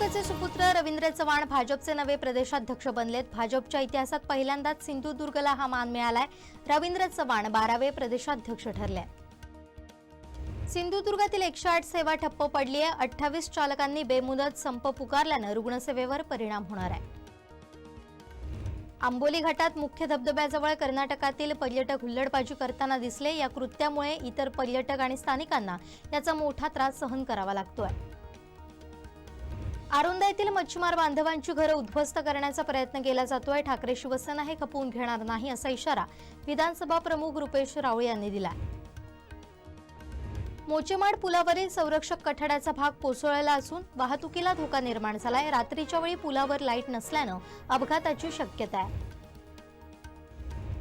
शिवसेनेचे सुपुत्र रवींद्र चव्हाण भाजपचे नवे प्रदेशाध्यक्ष बनलेत. भाजपच्या इतिहासात पहिल्यांदाच सिंधुदुर्गला हा मान मिळालाय. रवींद्र चव्हाण बारावे प्रदेशाध्यक्ष ठरले. सिंधुदुर्गातील एकशे आठ सेवा ठप्प पडली आहे अठ्ठावीस चालकांनी बेमुदत संप पुकारल्यानं रुग्णसेवेवर परिणाम होणार आहे. आंबोली घाटात मुख्य धबधब्याजवळ कर्नाटकातील पर्यटक हुल्लडबाजी करताना दिसले. या कृत्यामुळे इतर पर्यटक आणि स्थानिकांना याचा मोठा त्रास सहन करावा लागतोय. आरुंदा येथील मच्छीमार बांधवांची घरं उद्ध्वस्त करण्याचा प्रयत्न केला जातोय. ठाकरे शिवसेना हे खपवून घेणार नाही असा इशारा विधानसभा प्रमुख रुपेश रावळे यांनी दिला मोचेमाड पुलावरील संरक्षक कठड्याचा भाग कोसळला असून वाहतुकीला धोका निर्माण झालाय. रात्रीच्या वेळी पुलावर लाइट नसल्यानं अपघाताची शक्यता आहे.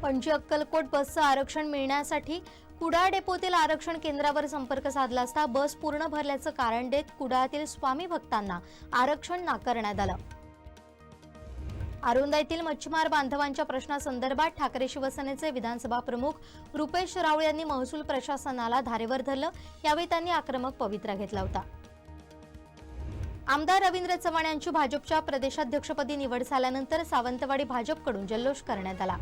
पणजी अक्कलकोट बसचं आरक्षण मिळण्यासाठी कुडाळ डेपोतील आरक्षण केंद्रावर संपर्क साधला असता बस पूर्ण भरल्याचं कारण देत कुडाळतील स्वामी भक्तांना आरक्षण नाकारण्यात आलं. आरुंदा मच्छीमार बांधवांच्या प्रश्नासंदर्भात ठाकरे शिवसेनेचे विधानसभा प्रमुख रुपेश रावळ यांनी महसूल प्रशासनाला धारेवर धरलं. यावेळी त्यांनी आक्रमक पवित्रा घेतला होता. आमदार रवींद्र चव्हाण यांची भाजपच्या प्रदेशाध्यक्षपदी निवड झाल्यानंतर सावंतवाडी भाजपकडून जल्लोष करण्यात आला.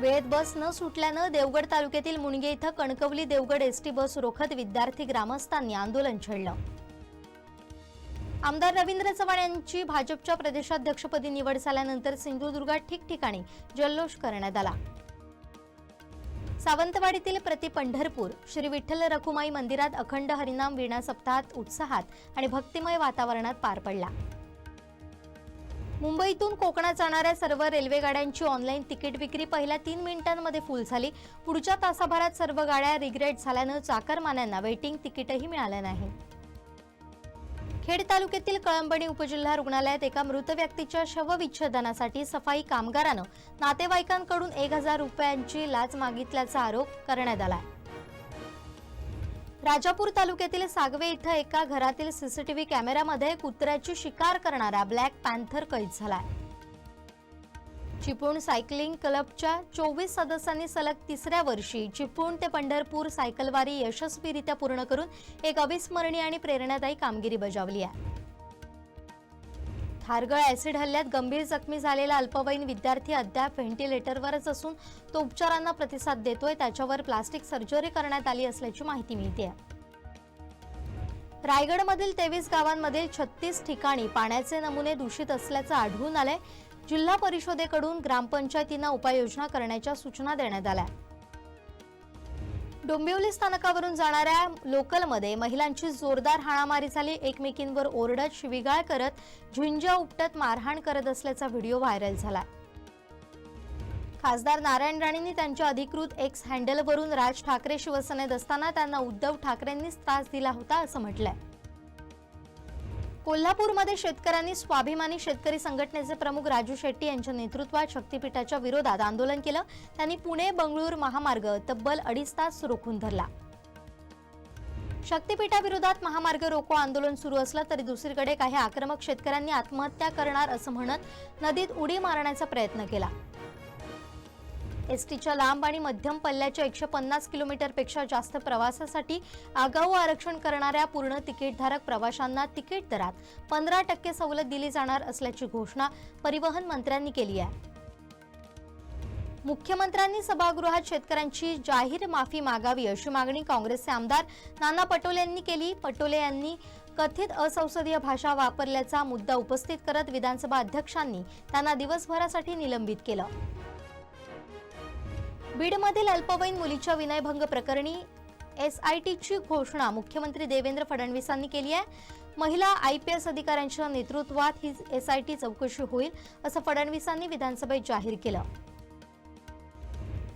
वेळेत बस न सुटल्यानं देवगड तालुक्यातील मुणगे इथं कणकवली देवगड एसटी बस रोखत विद्यार्थी ग्रामस्थांनी आंदोलन छेडलं आमदार रवींद्र चव्हाण यांची भाजपच्या प्रदेशाध्यक्षपदी निवड झाल्यानंतर सिंधुदुर्गात ठिकठिकाणी जल्लोष करण्यात आला. सावंतवाडीतील प्रति पंढरपूर श्री विठ्ठल रखुमाई मंदिरात अखंड हरिनाम वीणा सप्ताहात उत्साहात आणि भक्तिमय वातावरणात पार पडला. मुंबईतून कोकणात जाणाऱ्या सर्व रेल्वे गाड्यांची ऑनलाईन तिकीट विक्री पहिल्या तीन मिनिटांमध्ये फुल झाली. पुढच्या तासाभरात सर्व गाड्या रिग्रेट झाल्यानं चाकरमान्यांना वेटिंग तिकीटही मिळालं नाही. खेड तालुक्यातील कळंबणी उपजिल्हा रुग्णालयात एका मृत व्यक्तीच्या शवविच्छेदनासाठी सफाई कामगारानं नातेवाईकांकडून एक हजार रुपयांची लाच मागितल्याचा आरोप करण्यात आला आहे राजापूर तालुक्यातील सागवे इथं एका घरातील सीसीटीव्ही कॅमेऱ्यामध्ये कुत्र्याची शिकार करणारा ब्लॅक पॅन्थर कैद झालाय. चिपळूण सायकलिंग क्लबच्या चोवीस सदस्यांनी सलग तिसऱ्या वर्षी चिपळूण ते पंढरपूर सायकलवारी यशस्वीरित्या पूर्ण करून एक अविस्मरणीय आणि प्रेरणादायी कामगिरी बजावली आहे. थारगळ ऍसिड हल्ल्यात गंभीर जखमी झालेला अल्पवयीन विद्यार्थी अद्याप व्हेंटिलेटरवरच असून तो उपचारांना प्रतिसाद देतोय. त्याच्यावर प्लास्टिक सर्जरी करण्यात आली असल्याची माहिती मिळते रायगडमधील तेवीस गावांमधील छत्तीस ठिकाणी पाण्याचे नमुने दूषित असल्याचं आढळून आलंय. जिल्हा परिषदेकडून ग्रामपंचायतींना उपाययोजना करण्याच्या सूचना देण्यात आल्या. डोंबिवली स्थानकावरून जाणाऱ्या लोकलमध्ये महिलांची जोरदार हाणामारी झाली. एकमेकींवर ओरडत शिवीगाळ करत झुंजा उपटत मारहाण करत असल्याचा व्हिडिओ व्हायरल झाला. खासदार नारायण राणेंनी त्यांच्या अधिकृत एक्स हँडलवरून राज ठाकरे शिवसेनेत असताना त्यांना उद्धव ठाकरेंनीच त्रास दिला होता असं म्हटलंय. कोल्हापूरमध्ये शेतकऱ्यांनी स्वाभिमानी शेतकरी संघटनेचे प्रमुख राजू शेट्टी यांच्या नेतृत्वात शक्तीपीठाच्या विरोधात आंदोलन केलं. त्यांनी पुणे बंगळूर महामार्ग तब्बल अडीच तास रोखून धरला. शक्तीपीठाविरोधात महामार्ग रोको आंदोलन सुरू असलं तरी दुसरीकडे काही आक्रमक शेतकऱ्यांनी आत्महत्या करणार असं म्हणत नदीत उडी मारण्याचा प्रयत्न केला. एस टीच्या लांब आणि मध्यम पल्ल्याच्या एकशे पन्नास किलोमीटरपेक्षा जास्त प्रवासासाठी आगाऊ आरक्षण करणाऱ्या पूर्ण तिकीटधारक प्रवाशांना तिकीट दरात पंधरा टक्के सवलत दिली जाणार असल्याची घोषणा परिवहन मंत्र्यांनी केली आहे. मुख्यमंत्र्यांनी सभागृहात शेतकऱ्यांची जाहीर माफी मागावी अशी मागणी काँग्रेसचे आमदार नाना पटोले यांनी केली. पटोले यांनी कथित असंसदीय भाषा वापरल्याचा मुद्दा उपस्थित करत विधानसभा अध्यक्षांनी त्यांना दिवसभरासाठी निलंबित केलं. बीडमधील अल्पवयीन मुलीच्या विनयभंग प्रकरणी एस आय टीची घोषणा मुख्यमंत्री देवेंद्र फडणवीसांनी केली आहे. महिला आय पी एस अधिकाऱ्यांच्या नेतृत्वात ही एस आय टी चौकशी होईल असं फडणवीसांनी विधानसभेत जाहीर केलं.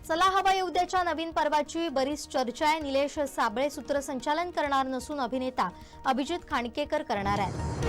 चला हवा उद्याच्या नवीन पर्वाची बरीच चर्चा आहे. निलेश साबळे सूत्रसंचालन करणार नसून अभिनेता अभिजित खांडकेकर करणार आहेत.